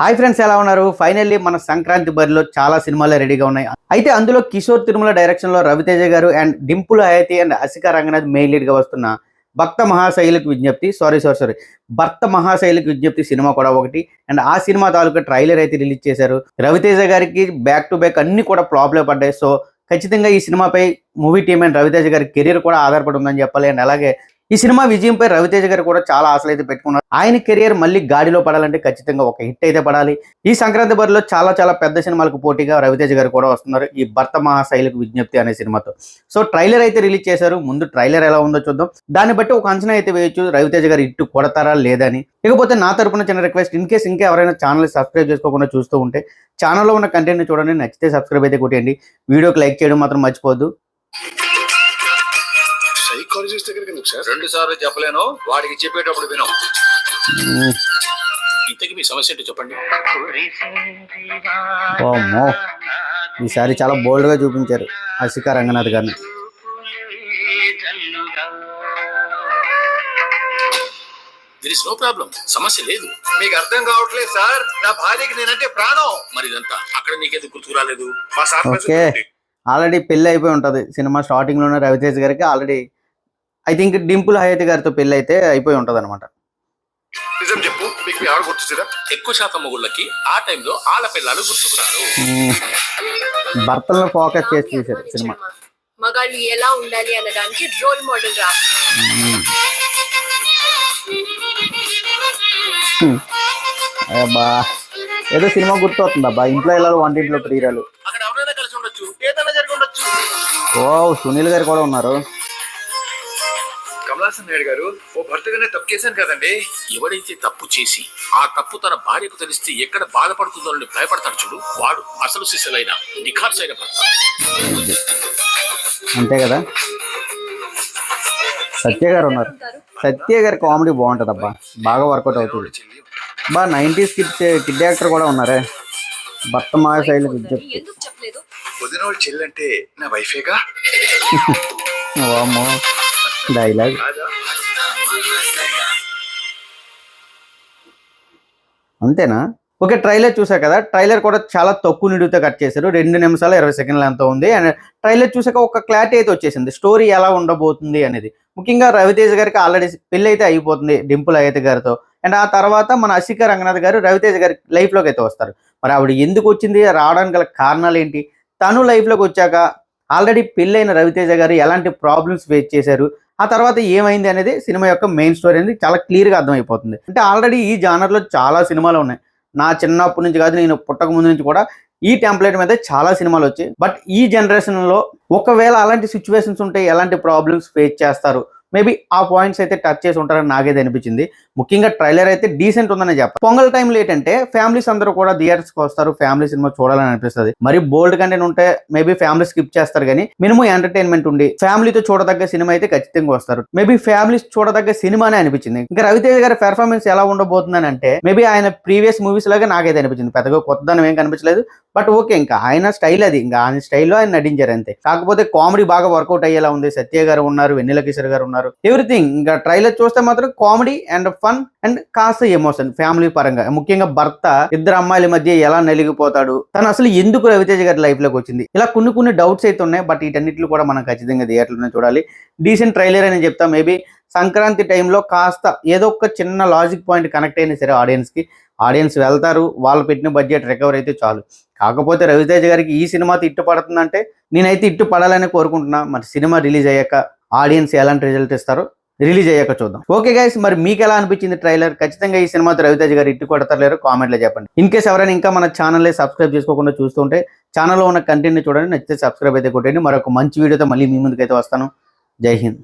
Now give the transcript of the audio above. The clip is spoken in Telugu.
హాయ్ ఫ్రెండ్స్ ఎలా ఉన్నారు? ఫైనల్లీ మన సంక్రాంతి బరిలో చాలా సినిమాలు రెడీగా ఉన్నాయి. అయితే అందులో కిషోర్ తిరుమల డైరెక్షన్లో రవితేజ గారు and Dimple Hayathi and Ashika Ranganath main లీడ్గా వస్తున్న భక్త మహాశైలికి విజ్ఞప్తి. సారీ సారీ సారీ భర్త మహాశైలికి విజ్ఞప్తి సినిమా కూడా ఒకటి. అండ్ ఆ సినిమా తాలూకా ట్రైలర్ అయితే రిలీజ్ చేశారు. రవితేజ గారికి బ్యాక్ టు బ్యాక్ అన్ని కూడా ఫ్లాప్లే పడ్డాయి. సో ఖచ్చితంగా ఈ సినిమాపై మూవీ టీమ్ అండ్ రవితేజ గారి కెరీర్ కూడా ఆధారపడి ఉందని చెప్పాలి. అండ్ అలాగే ఈ సినిమా విజయంపై రవితేజ గారు కూడా చాలా ఆశలు అయితే పెట్టుకున్నారు. ఆయన కెరియర్ మళ్ళీ గాడిలో పడాలంటే ఖచ్చితంగా ఒక హిట్ అయితే పడాలి. ఈ సంక్రాంతి బరిలో చాలా చాలా పెద్ద సినిమాలకు పోటీగా రవితేజ గారు కూడా వస్తున్నారు. ఈ భర్త మహాశైలికి విజ్ఞప్తి అనే సినిమాతో. సో ట్రైలర్ అయితే రిలీజ్ చేశారు. ముందు ట్రైలర్ ఎలా ఉందో చూద్దాం. దాన్ని బట్టి ఒక అంచనా అయితే వేయొచ్చు. రవితేజ గారు ఇట్టు కొడతారా లేదని. ఇకపోతే నా తరపున చిన్న రిక్వెస్ట్ ఇన్ కేస్ ఇంకా ఎవరైనా ఛానల్ సబ్స్క్రైబ్ చేసుకోకుండా చూస్తూ ఉంటే ఛానల్లో ఉన్న కంటెంట్ చూడండి. నచ్చితే సబ్స్క్రైబ్ అయితే కొట్టేయండి. వీడియోకి లైక్ చేయడం మాత్రం మర్చిపోద్దు సైకాలజిస్ట్ దగ్గరికి ఎందుకు సార్? రెండు సార్లు చెప్పలేను. వాడికి చెప్పేటప్పుడు విను. ఇంతకి మీ సమస్య ఏంటో చెప్పండి. ఈసారి చాలా బోల్డ్గా చూపించారు అసికా రంగనాథ్ గారిని. దిర్ ఇస్ నో ప్రాబ్లం సమస్య లేదు. మీకు అర్థం కావట్లేదు సార్. నా భార్యకి నేనంటే ప్రాణం. మరి ఇదంతా అక్కడ నీకెందుకు గుర్తుకు రాలేదు? మా సార్ ఓకే. ఆల్రెడీ పెళ్ళి అయిపోయి ఉంటది. సినిమా స్టార్టింగ్లోనే రవితేజ్ గారికి already I think Dimple Hayathi గారితో పెళ్ళి అయితే అయిపోయి ఉంటది అనమాట నిజం చెప్పు మీకు మీ ఆవిడ గుర్తొచ్చిందా? ఎక్కువ శాతం మొగుళ్ళకి ఆ టైంలో ఆల పిల్లలు గుర్తుకురారు. భర్తలను ఫోకస్ చేసి చూశారు సినిమా. మగాళ్ళు ఎలా ఉండాలి అనడానికి రోల్ మోడల్ రా. అబ్బా ఏదో సినిమా గుర్తొస్తుంది అబ్బా ఇంట్లో వెళ్ళాలి వంటింట్లో ప్రియురాలు. అక్కడ ఎవరైనా కలిసి ఉండొచ్చు ఏదైనా జరిగి ఉండొచ్చు. ఓ సునీల్ గారు కూడా ఉన్నారు. కమలాసన్ నాయుడు గారు ఓ భర్తగానే తప్పు చేశాను కదండి. ఎవడైతే తప్పు చేసి ఆ తప్పు తన భార్యకు తెలిస్తే ఎక్కడ బాధపడుతుందో అని భయపడతాడు చూడు వాడు అసలు శిశులైన నిఖార్సైన భర్త. అంతే కదా? సత్య గారు ఉన్నారు. సత్య గారి కామెడీ బాగుంటది అబ్బా బాగా వర్కౌట్ అవుతుంది. బా నైంటీస్ కిడ్ కిడ్ యాక్టర్ కూడా ఉన్నారే. భర్త మహాశైలి విజ్ఞప్తి ఎందుకు చెప్పలేదు వదిన వాళ్ళ చెల్లి అంటే నా వైఫేగా? వామ్మో. డైలాగ్ అంతేనా? ఓకే ట్రైలర్ చూసా కదా. ట్రైలర్ కూడా చాలా తక్కువ నిడితో కట్ చేశారు. రెండు నిమిషాలు ఇరవై సెకండ్లు ఎంత ఉంది. అండ్ ట్రైలర్ చూసాక ఒక క్లారిటీ అయితే వచ్చేసింది. స్టోరీ ఎలా ఉండబోతుంది అనేది. ముఖ్యంగా రవితేజ గారికి ఆల్రెడీ పెళ్ళి అయితే అయిపోతుంది డింపుల్ అయ్యత గారితో. అండ్ ఆ తర్వాత మన అసిక రంగనాథ్ గారు రవితేజ గారి లైఫ్లోకి అయితే వస్తారు. మరి ఆవిడ ఎందుకు వచ్చింది? రావడానికి గల కారణాలు ఏంటి? తను లైఫ్లోకి వచ్చాక ఆల్రెడీ పెళ్ళైన రవితేజ గారు ఎలాంటి ప్రాబ్లమ్స్ ఫేస్ చేశారు? ఆ తర్వాత ఏమైంది అనేది సినిమా యొక్క మెయిన్ స్టోరీ అనేది చాలా క్లియర్గా అర్థమైపోతుంది. అంటే ఆల్రెడీ ఈ జానర్లో చాలా సినిమాలు ఉన్నాయి. నా చిన్నప్పటి నుంచి కాదు నేను పుట్టక ముందు నుంచి కూడా ఈ టెంప్లెట్ మీద చాలా సినిమాలు వచ్చాయి. బట్ ఈ జనరేషన్లో ఒకవేళ అలాంటి సిచ్యువేషన్స్ ఉంటే ఎలాంటి ప్రాబ్లమ్స్ ఫేస్ చేస్తారు? మేబీ ఆ పాయింట్స్ అయితే టచ్ చేసి ఉంటారని నాకైతే అనిపించింది. ముఖ్యంగా ట్రైలర్ అయితే డీసెంట్ ఉందని చెప్పాలి. పొంగల్ టైంలో ఏంటంటే ఫ్యామిలీస్ అందరూ కూడా థియేటర్స్కి వస్తారు ఫ్యామిలీ సినిమా చూడాలని అనిపిస్తుంది. మరి బోల్డ్ కంటెంట్ ఉంటే మేబీ ఫ్యామిలీ స్కిప్ చేస్తారు కానీ మినిమం ఎంటర్టైన్మెంట్ ఉండి ఫ్యామిలీతో చూడదగ్గ సినిమా అయితే ఖచ్చితంగా వస్తారు. మేబీ ఫ్యామిలీస్ చూడదగ్గ సినిమానే అనిపించింది. ఇంకా రవితేజ గారి పెర్ఫార్మెన్స్ ఎలా ఉండబోతుందని అంటే మేబీ ఆయన ప్రీవియస్ మూవీస్ లాగా నాకైతే అనిపించింది. పెద్దగా కొత్తదనం ఏం కనిపించలేదు. బట్ ఓకే ఇంకా ఆయన స్టైల్ అది ఇంకా ఆయన స్టైల్లో ఆయన నటించారు అంతే. కాకపోతే కామెడీ బాగా వర్కౌట్ అయ్యేలా ఉంది. సత్య గారు ఉన్నారు వెన్నెల కిషోర్ గారు ఉన్నారు. ఎవ్రీథింగ్ ఇంకా ట్రైలర్ చూస్తే మాత్రం కామెడీ అండ్ ఫన్ అండ్ కాస్త ఎమోషన్ ఫ్యామిలీ పరంగా. ముఖ్యంగా భర్త ఇద్దరు అమ్మాయిల మధ్య ఎలా నలిగిపోతాడు తను అసలు ఎందుకు రవితేజ గారి లైఫ్లోకి వచ్చింది? ఇలా కొన్ని కొన్ని డౌట్స్ అయితే ఉన్నాయి బట్ వీటన్నిటిని కూడా మనం ఖచ్చితంగా థియేటర్లోనే చూడాలి. డీసెంట్ ట్రైలర్ అని చెప్తా మేబీ సంక్రాంతి టైంలో కాస్త ఏదో ఒక చిన్న లాజిక్ పాయింట్ కనెక్ట్ అయినా సరే ఆడియన్స్కి. ఆడియన్స్ వెళ్తారు వాళ్ళు పెట్టిన బడ్జెట్ రికవర్ అయితే చాలు. కాకపోతే రవితేజ గారికి ఈ సినిమాతో ఇట్టు పడుతుందంటే నేనైతే ఇట్టు పడాలని కోరుకుంటున్నా. మరి సినిమా రిలీజ్ అయ్యాక ఆడియన్స్ ఎలాంటి రిజల్ట్ ఇస్తారో రిలీజ్ అయ్యాక చూద్దాం. ఓకే గైస్ మరి మీకు ఎలా అనిపించింది ట్రైలర్ ఖచ్చితంగా ఈ సినిమాతో రవితేజ గారు ఇట్టు కొడతారు లేరు కామెంట్లో చెప్పండి. ఇన్ కేస్ ఎవరైనా ఇంకా మన ఛానల్ సబ్స్క్రైబ్ చేసుకోకుండా చూస్తుంటే ఛానల్లో ఉన్న కంటెంట్ చూడండి నచ్చితే సబ్స్క్రైబ్ అయితే కొట్టండి. మరొక మంచి వీడియోతో మళ్ళీ మీ ముందుకైతే వస్తాను. జై హింద్.